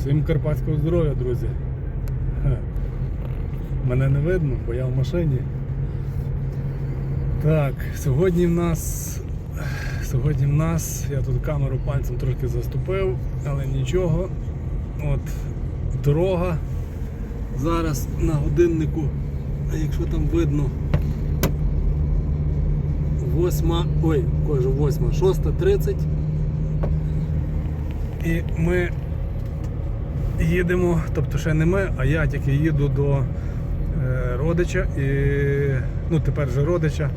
Всім карпатського здоров'я, друзі. Мене не видно, бо я в машині. Так, сьогодні в нас. Сьогодні в нас, я тут камеру пальцем трошки заступив, але нічого. От дорога. Зараз на годиннику, а якщо там видно, восьма, ой, кажу восьма, шоста тридцять. І ми їдемо, тобто ще не ми, а я тільки їду до е, родича і ну тепер вже родича.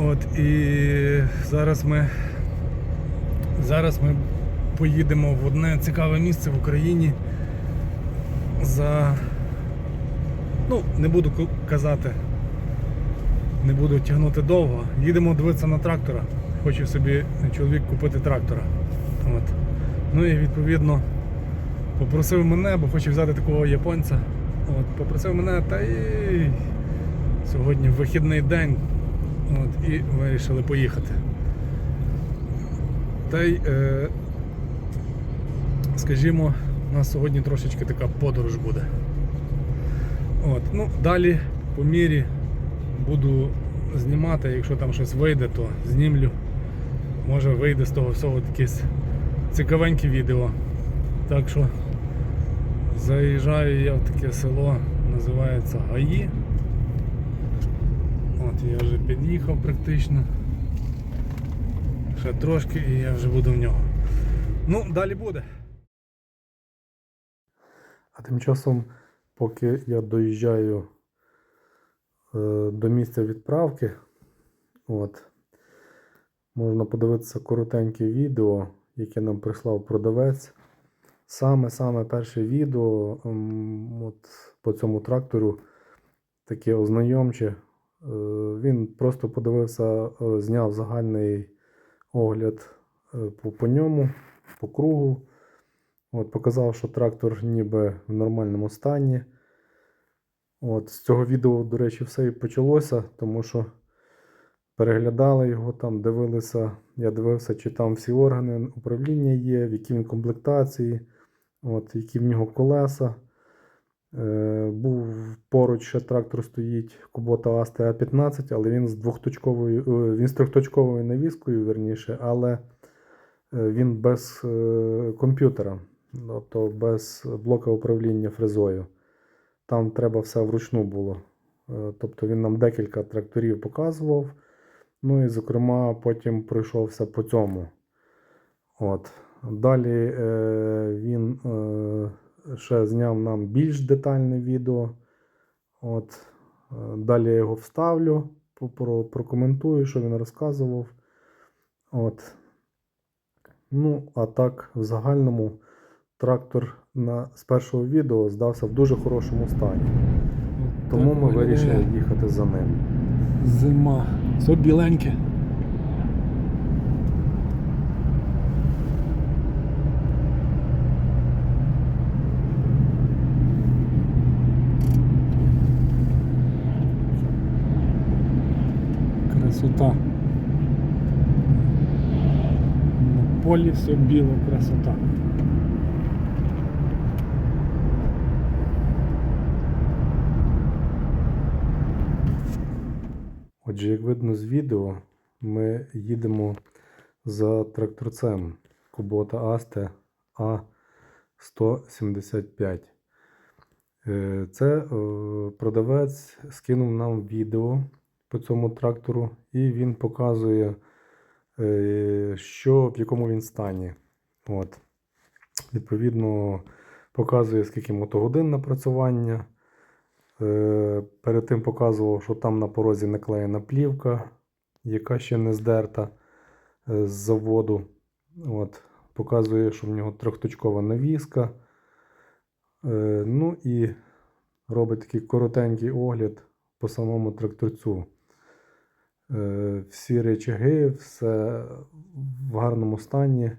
От і зараз ми зараз ми поїдемо в одне цікаве місце в Україні за ну, не буду казати, не буду тягнути довго. Їдемо дивитися на трактора. Хоче собі чоловік купити трактора. От. Ну і відповідно попросив мене, бо хоче взяти такого японця. От, попросив мене, та й сьогодні вихідний день. От, і вирішили поїхати. Та й, е, скажімо, у нас сьогодні трошечки така подорож буде. От, ну, далі по мірі буду знімати, якщо там щось вийде, то знімлю. Може вийде з того всього якесь цікавеньке відео. Так що заїжджаю я в таке село, називається Гаї. От я вже під'їхав практично. Ще трошки і я вже буду в нього. Ну, далі буде. А тим часом, поки я доїжджаю е, до місця відправки, от, можна подивитися коротеньке відео, яке нам прислав продавець. Саме-саме перше відео от, по цьому трактору таке ознайомче. Е, Він просто подивився, е, зняв загальний огляд е, по, по ньому, по кругу. От, показав, що трактор ніби в нормальному стані. От, з цього відео, до речі, все і почалося, тому що переглядали його там, дивилися. Я дивився, чи там всі органи управління є, в якій він комплектації, от, які в нього колеса. Е, був поруч ще трактор стоїть Kubota Ast A15, але він з двохточковою, е, він з трьохточковою навіскою, верніше, але е, він без е, комп'ютера, тобто без блока управління фрезою. Там треба все вручну було. Е, Тобто він нам декілька тракторів показував. Ну і, зокрема, потім пройшовся по цьому. От. Далі е, він е, ще зняв нам більш детальне відео. От. Е, Далі я його вставлю, про, прокоментую, що він розказував. От. Ну, а так, в загальному трактор на, з першого відео здався в дуже хорошому стані. Тому ми вирішили їхати за ним. Зима. Все біленьке. Красота. На полі все біло, красота. Отже, як видно з відео, ми їдемо за тракторцем Kubota Aste A175. Е, Це е, продавець скинув нам відео по цьому трактору, і він показує, е, що, в якому він стані. От. Відповідно, показує, скільки мотогодин напрацювання. Е, Перед тим показував, що там на порозі наклеєна плівка, яка ще не здерта е, з заводу. От. Показує, що в нього трьохточкова навіска. Ну і робить такий коротенький огляд по самому тракторцю. Е, Всі речаги, все в гарному стані.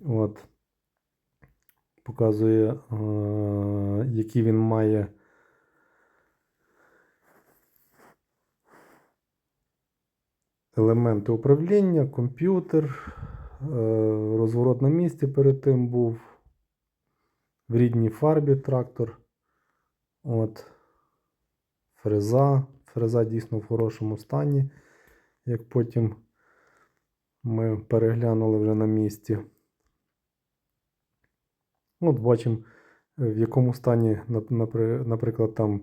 От. Показує, е, які він має. елементи управління, комп'ютер, е, розворот на місці перед тим був, В рідній фарбі трактор. От. Фреза. Фреза дійсно в хорошому стані. Як потім ми переглянули вже на місці. От бачимо, в якому стані, наприклад, там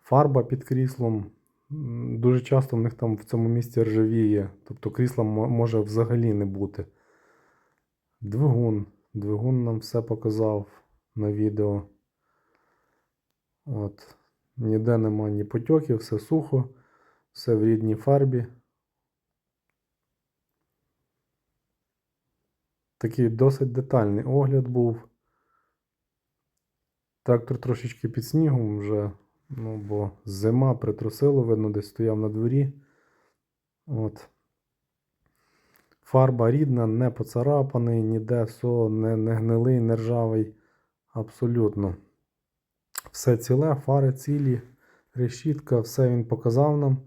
фарба під кріслом. Дуже часто в них там в цьому місці ржавіє, тобто крісла може взагалі не бути. Двигун. Двигун нам все показав на відео. От. Ніде нема ні потьоків, все сухо, все в рідній фарбі. Такий досить детальний огляд був. Трактор трошечки під снігом вже, ну, бо зима притрусило, видно, десь стояв на дворі. От. Фарба рідна, не поцарапаний, ніде все, не, не гнилий, не ржавий. Абсолютно. Все ціле, фари цілі, решітка, все він показав нам.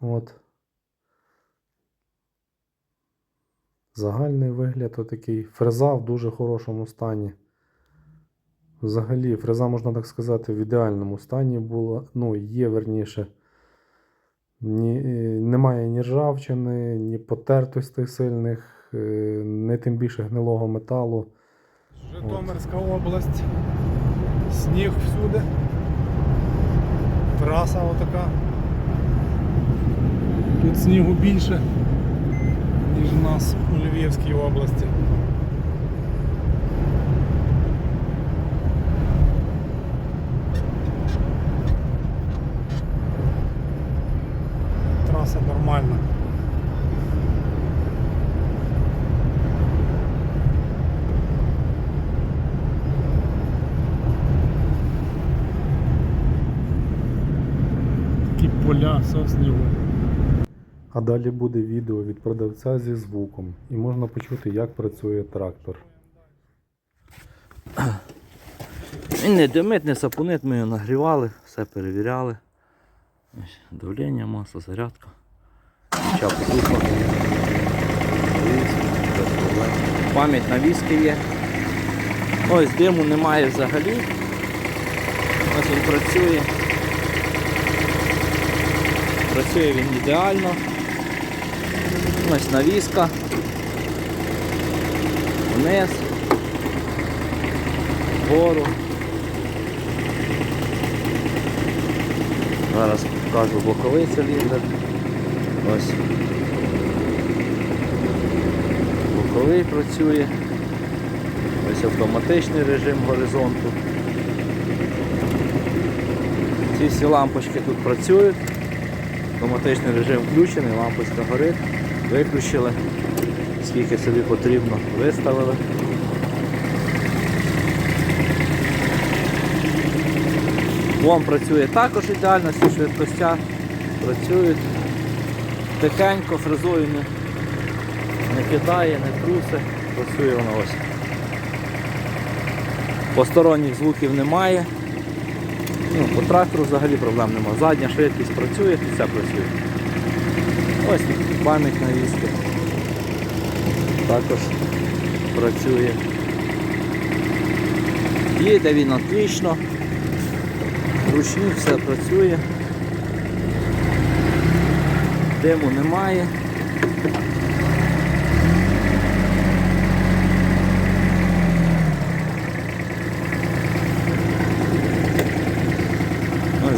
От. Загальний вигляд отакий. Фреза в дуже хорошому стані. Взагалі, фреза, можна так сказати, в ідеальному стані була. Ну, є верніше. Ні, е, немає ні ржавчини, ні потертостей сильних, е, не тим більше гнилого металу. Житомирська область. Сніг всюди. Траса отака. Тут снігу більше, ніж у нас у Львівській області. Траса нормальна. Такі поля, все. А далі буде відео від продавця зі звуком, і можна почути, як працює трактор. Він не димить, не сапунить, ми його нагрівали, все перевіряли. Давлення, масло, зарядка. Чапу купа. Пам'ять на віскі є. Ось диму немає взагалі. Ось він працює. Працює він ідеально. Ось навіска. Вниз. Вгору. Зараз покажу боковий циліндр. Ось. Боковий працює. Ось автоматичний режим горизонту. Ці всі лампочки тут працюють. Автоматичний режим включений, лампочка горить. Виключили. Скільки собі потрібно, виставили. Вон працює також ідеально, всі швидкостя працюють. Тихенько, фрезою не, не кидає, не трусе, працює воно ось. Посторонніх звуків немає. Ну, по трактору взагалі проблем немає. Задня швидкість працює, і все працює. Ось пам'ять на віскі. Також працює. Їде він отлично. Ручник все працює. Диму немає.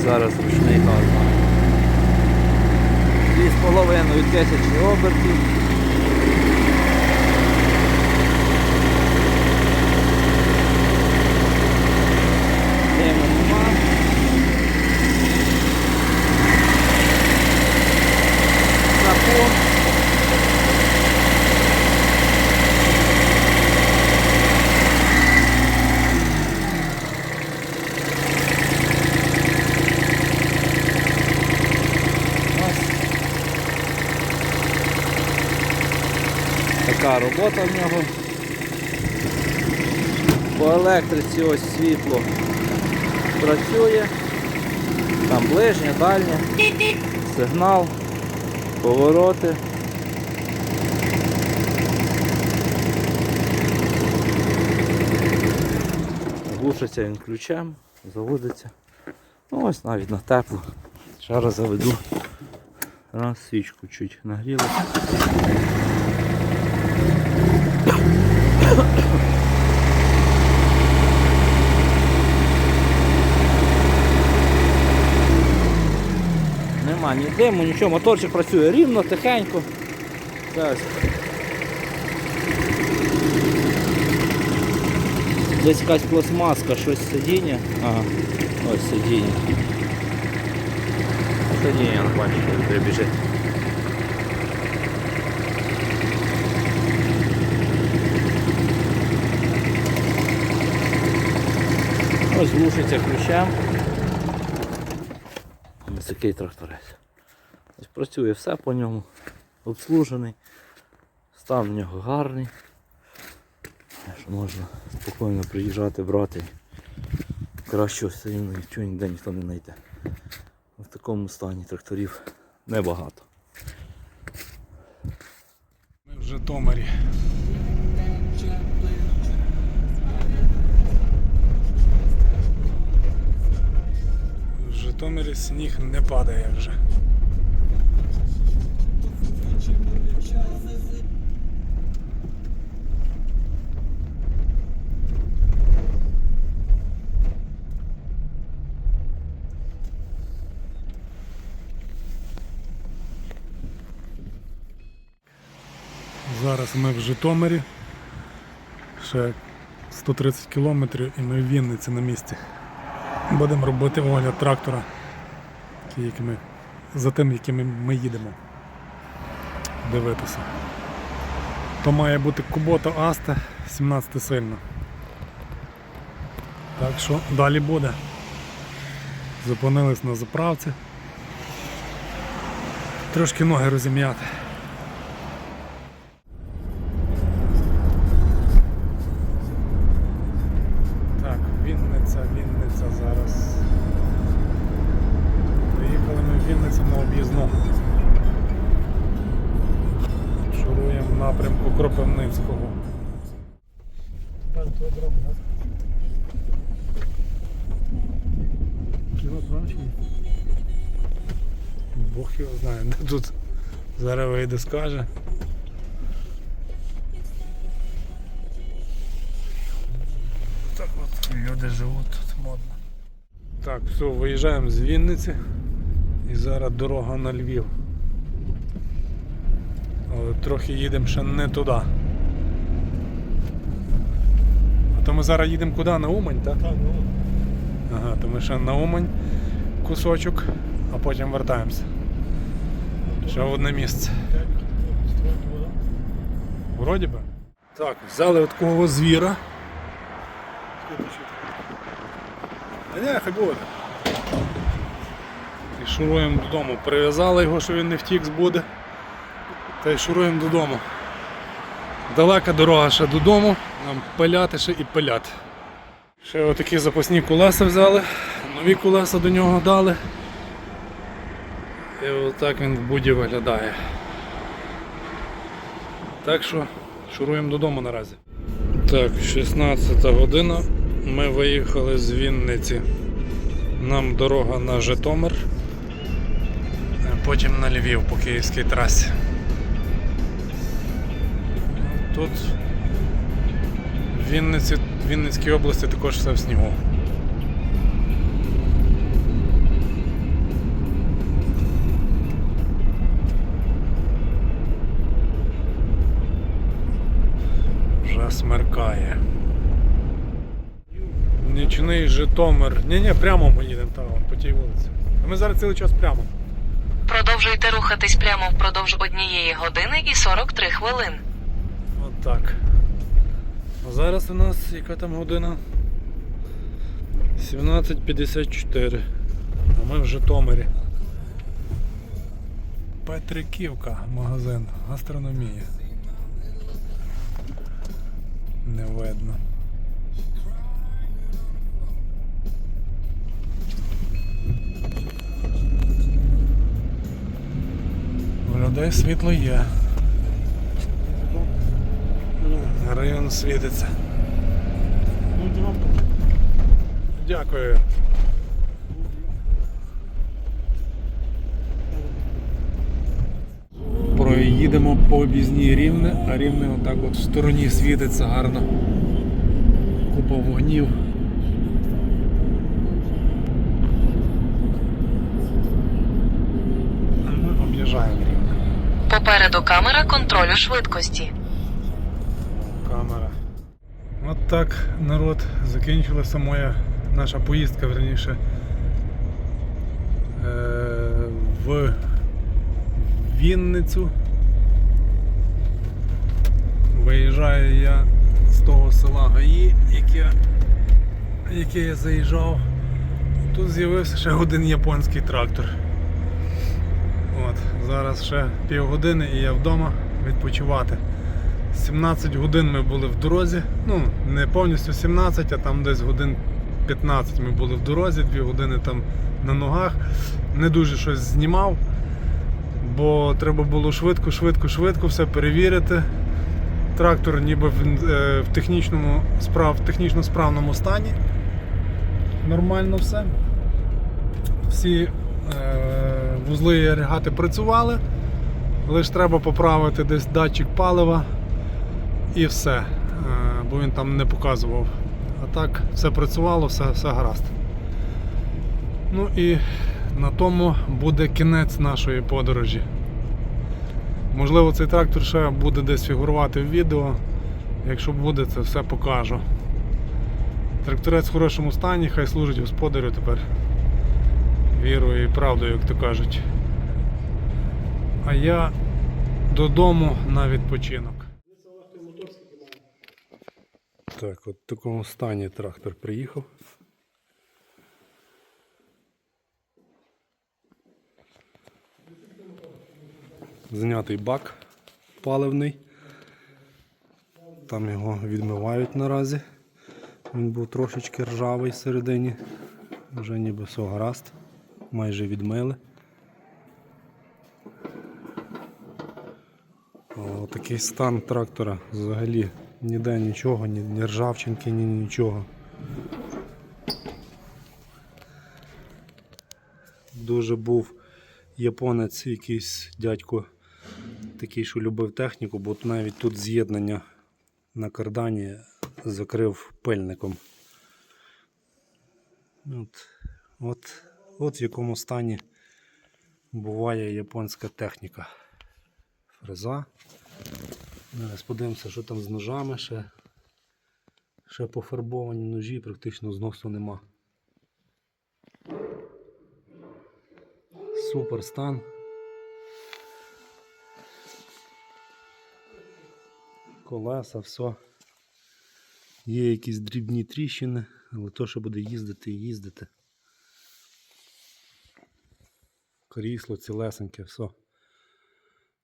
Зараз ручний газ. Дві з половиною тисячі обертів. Диму немає. Запон. Ось. Така робота в нього. По електриці ось світло працює. Там ближнє, дальнє, сигнал, повороти. Глушиться він ключем, заводиться. Ну ось навіть на тепло. Ще раз заведу. Раз, свічку чуть нагріли. Нема ні диму, нічого, моторчик працює рівно, тихенько. Зараз. Десь якась пластмаска, щось сидіння. Ага, ось сидіння. Сидіння не бачу, коли прибіжить. Ось глушиться ключем. Такий тракторець. Працює все по ньому. Обслужений. Стан в нього гарний. Що можна спокійно приїжджати, брати. Кращого все рівно нічого ніде ніхто не знайде. В такому стані тракторів небагато. Ми в Житомирі. Житомирі сніг не падає вже. Зараз ми в Житомирі. Ще 130 кілометрів і ми в Вінниці на місці. Будемо робити огляд трактора, який- який ми- за тим, яким ми їдемо. Дивитися. То має бути Кубота Аста 17 сильно. Так що далі буде. Зупинились на заправці. Трошки ноги розім'яти. Кропивницького. Бог його знає, де тут зараз вийде скаже. Так от люди живуть тут модно. Так, все, виїжджаємо з Вінниці і зараз дорога на Львів. Але трохи їдемо ще не туди. А то ми зараз їдемо куди? На Умань, так? Так, на Умань. Ага, то ми ще на Умань кусочок, а потім вертаємося. Ще в одне місце. Вроді би. Так, взяли от такого звіра. А ні, хай буде. І шуруємо додому. Прив'язали його, що він не втік збуде. Та й шуруємо додому. Далека дорога ще додому, нам пиляти ще і пиляти. Ще отакі запасні колеса взяли, нові колеса до нього дали. І отак він в буді виглядає. Так що шуруємо додому наразі. Так, 16 година. Ми виїхали з Вінниці. Нам дорога на Житомир, потім на Львів по київській трасі. Тут в Вінниці, Вінницькій області також все в снігу. Вже смеркає. Нічний Житомир. Ні, ні, прямо ми їдемо там, по тій вулиці. А Ми зараз цілий час прямо. Продовжуйте рухатись прямо впродовж однієї години і 43 хвилин. Так. А зараз у нас яка там година? 17.54. А ми в Житомирі. Петриківка, магазин, гастрономія. Не видно. У людей світло є. Район світиться. Дякую. Проїдемо по об'їзній рівне, а рівне отак от в стороні світиться гарно. Купа вогнів. Ми об'їжджаємо. Попереду камера контролю швидкості. Так, народ, закінчилася моя наша поїздка, верніше. е, В Вінницю. Виїжджаю я з того села Гаї, яке, яке я заїжджав. Тут з'явився ще один японський трактор. От, зараз ще півгодини і я вдома відпочивати. 17 годин ми були в дорозі. Ну, не повністю 17, а там десь годин 15 ми були в дорозі, 2 години там на ногах. Не дуже щось знімав, бо треба було швидко, швидко, швидко все перевірити. Трактор ніби в, е, в технічному справ, в технічно справному стані. Нормально все. Всі е, вузли і агрегати працювали. Лише треба поправити десь датчик палива і все. Е, Бо він там не показував. А так все працювало, все, все гаразд. Ну і на тому буде кінець нашої подорожі. Можливо, цей трактор ще буде десь фігурувати в відео. Якщо буде, це все покажу. Тракторець в хорошому стані, хай служить господарю тепер. Вірою і правдою, як то кажуть. А я додому на відпочинок. Так, от в такому стані трактор приїхав. Знятий бак паливний. Там його відмивають наразі. Він був трошечки ржавий всередині. Вже ніби все гаразд. Майже відмили. О, такий стан трактора взагалі ніде нічого, ні, ні ржавчинки, ні нічого. Дуже був японець, якийсь дядько, такий, що любив техніку, бо навіть тут з'єднання на кардані закрив пильником. От, от, от в якому стані буває японська техніка. Фреза. Зараз подивимося, що там з ножами ще. Ще пофарбовані ножі, практично зносу нема. Супер стан. Колеса, все. Є якісь дрібні тріщини, але то, що буде їздити і їздити. Крісло цілесеньке, все.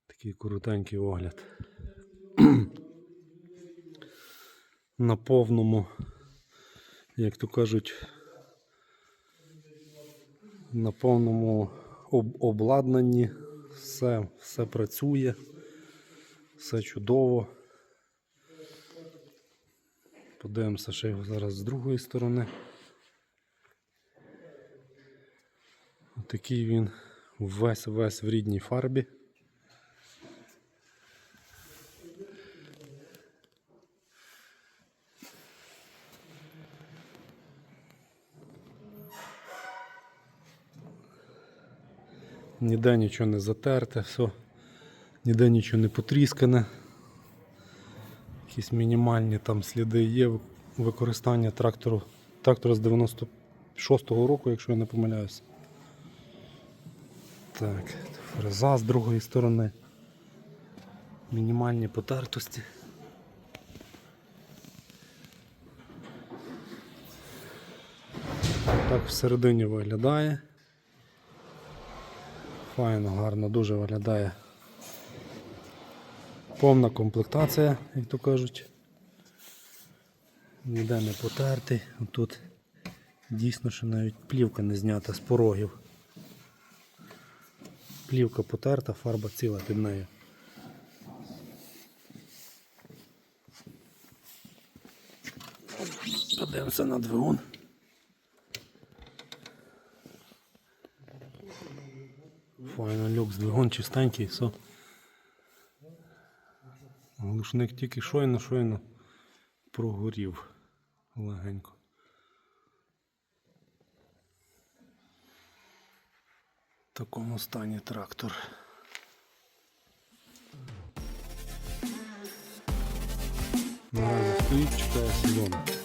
Такий коротенький огляд. На повному, як то кажуть, на повному об- обладнанні все, все працює, все чудово. Подивимося ще його зараз з другої сторони. Такий він весь весь в рідній фарбі. Ніде нічого не затерте, все, ніде нічого не потріскане. Якісь мінімальні там сліди є використання трактору. Трактора з 96-го року, якщо я не помиляюсь. Так, фреза з другої сторони. Мінімальні потертості. Так всередині виглядає. Файно, гарно, дуже виглядає. Повна комплектація, як то кажуть. Ніде не потертий. Тут дійсно, що навіть плівка не знята з порогів. Плівка потерта, фарба ціла під нею. Подивимося на двигун. Двигун чистенький, все. Глушник тільки щойно, щойно прогорів легенько. В такому стані трактор. Наразі стоїть, чекає сезон.